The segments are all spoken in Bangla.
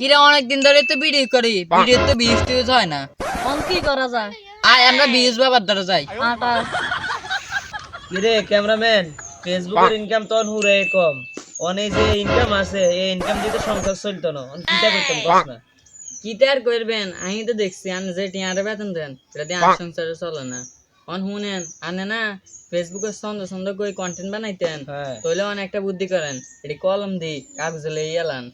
কিরে অনেকদিন ধরে তো ভিডিও করি ভিডিও তো ভিউজ টিউজ হয় না। এখন কি করা যায়? আয় আমরা ভিউজ বাবার দ্বারা যাই। আটা। কিরে ক্যামেরাম্যান ফেসবুকের ইনকাম তো হুরে কম। অনেক যে ইনকাম আছে এই ইনকাম দিয়ে তো সংসার চলতো না। অন কিটা করতাম কস না। করবেন আমি তো দেখছি আন যে টিয়ারে বেতন দেন এটা দিয়ে আর সংসারে চলে না। অন শুনেন আনে না ফেসবুকে সুন্দর সুন্দর করে কন্টেন্ট বানাইতেন। হ্যাঁ। তাহলে অনেক একটা বুদ্ধি করেন এটি কলম দি কাগজে লই এলান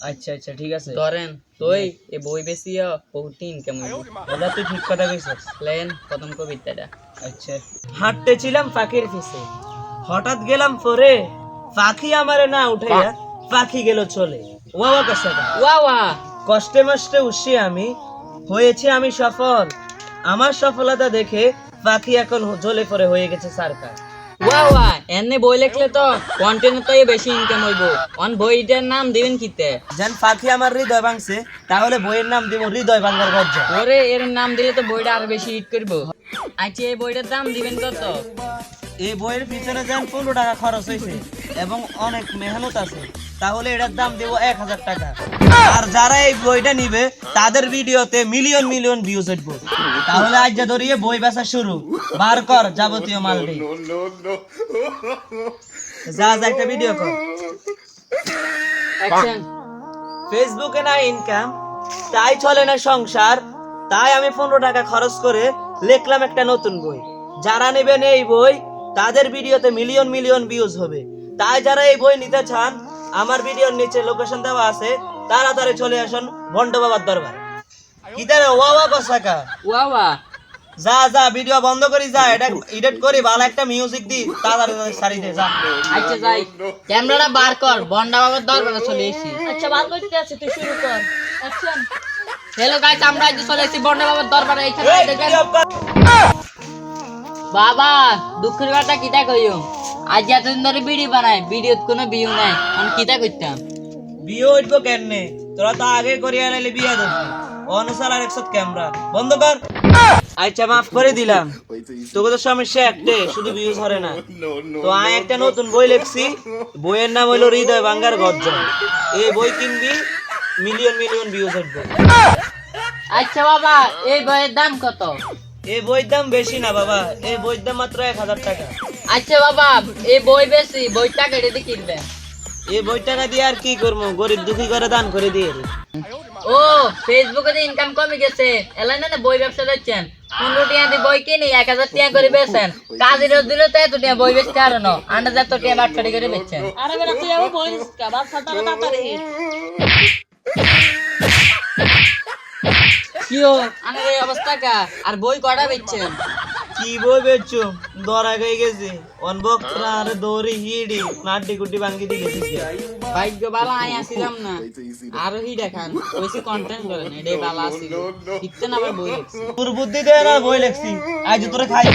আচ্ছা আচ্ছা ঠিক আছে। ধরেন তুই এই বই বেশিও বহুত ইনকাম হইব দাদা তুই ঠিক কথা কইছিস। লেন প্রথম কবিতাটা। আচ্ছা। হাঁটতেছিলাম পাখির পিছে। হঠাৎ গেলাম পরে পাখি আমারে না উঠাইয়া পাখি গেল চলে। ওয়া কাছে ওয়া ওয়া। কষ্টে মষ্টে উঠছি আমি। হয়েছে আমি সফল। আমার সফলতা দেখে পাখি এখন জ্বলে পড়ে হয়ে গেছে সরকার। ওয়া ওয়া। এনে বই লিখলে তো কন্টেন্ট তো বেশি ইনকাম হইব। অন বইটার নাম দিবেন কিতে? যেন পাখি আমার হৃদয় ভাঙছে তাহলে বইয়ের নাম দিব হৃদয় ভাঙার গজ্জা ওরে এর নাম দিলে তো বইটা আর বেশি হিট করব। আচ্ছা এই বইটার দাম দিবেন কত? এই বইয়ের পিছনে যেন পনেরো টাকা খরচ হয়েছে এবং অনেক মেহনত আছে তাহলে এটার দাম দেবো এক হাজার টাকা। আর যারা এই বইটা নিবে তাদের ভিডিওতে মিলিয়ন মিলিয়ন ভিউজ উঠবো। তাহলে আজ যা ধরিয়ে বই বেচা শুরু বার কর যাবতীয় মাল দে যা যা একটা ভিডিও কর। ফেসবুকে না ইনকাম তাই চলে না সংসার তাই আমি পনেরো টাকা খরচ করে লিখলাম একটা নতুন বই। যারা নেবেন এই বই তাদের ভিডিওতে মিলিয়ন মিলিয়ন ভিউজ হবে। তাই যারা এই বই নিতে চান আমার ভিডিওর নিচে লোকেশন দেওয়া আছে তাড়াতাড়ি চলে আসুন ভণ্ড বাবার দরবারে। কি তারে ওয়া ওয়া কসাকা ওয়া ওয়া। যা যা ভিডিও বন্ধ করি যা এটা এডিট করি ভালো একটা মিউজিক দি তাড়াতাড়ি সারি দে যা। আচ্ছা যাই। ক্যামেরাটা বার কর বন্ডা বাবার দরবারে চলে এসেছি। আচ্ছা বাদ করতে আছে তুই শুরু কর। অ্যাকশন হ্যালো গাইস আমরা আজ চলে এসেছি বন্ডা বাবার দরবারে এখানে এই দেখেন। বাবা দুঃখের কথা কিতা কইও? আজ এতদিন ধরে ভিডিও বানাই ভিডিওত কোনো ভিউ নাই আমি কিতা করতাম বিয়ে উঠবো কেমনে? তোরা তো আগে করিয়া লাইলে বিয়ে ধরবি অনুসার আর একশো ক্যামেরা বন্ধ কর। আচ্ছা মাফ করে দিলাম। তোকে তো সমস্যা একটাই শুধু ভিউজ হরে না। তো আমি একটা নতুন বই লিখছি। বইয়ের নাম হইল হৃদয় বাঙ্গার গর্জন। এই বই কিনবি মিলিয়ন মিলিয়ন ভিউজ উঠবে। আচ্ছা বাবা এই বইয়ের দাম কত? এই বইয়ের দাম বেশি না বাবা এই বইয়ের দাম মাত্র এক হাজার টাকা। আচ্ছা বাবা এই বই বেশি বইটা কেটে দিয়ে কিনবে। এই বই টাকা দিয়ে আর কি করব? গরিব দুঃখী করে দান করে দিয়ে। ও ফেসবুকে তো ইনকাম কমে গেছে এলাই না বই ব্যবসা দিচ্ছেন পনেরো টিয়া দিয়ে বই কিনি এক হাজার টিয়া করে বেচেন। কাজের রোজ দিলে তো এত টিয়া বই বেচতে আরও না। আন্দাজ এত টিয়া বাটখারি করে বেচছেন। আরে বেটা তুই আবার বলিস কা? বাদ ফাটা তাড়াতাড়ি। কি আমার এই অবস্থা কা? আর বই কটা বেচছেন? কি বই বেচছো? দরা গই গেছে? অনবক্তরা আরে দৌড়ি হিড়ি নাড্ডি কুটি ভাঙ্গি দিয়ে গেছে ভাগ্য আমি আসিলাম না। আরও হি দেখান বেশি কন্টেন্ট এটাই শিখতে না আবার বই লিখছি। তোর বুদ্ধি দেয় না বই লেখছি। আজ তোরে খাই।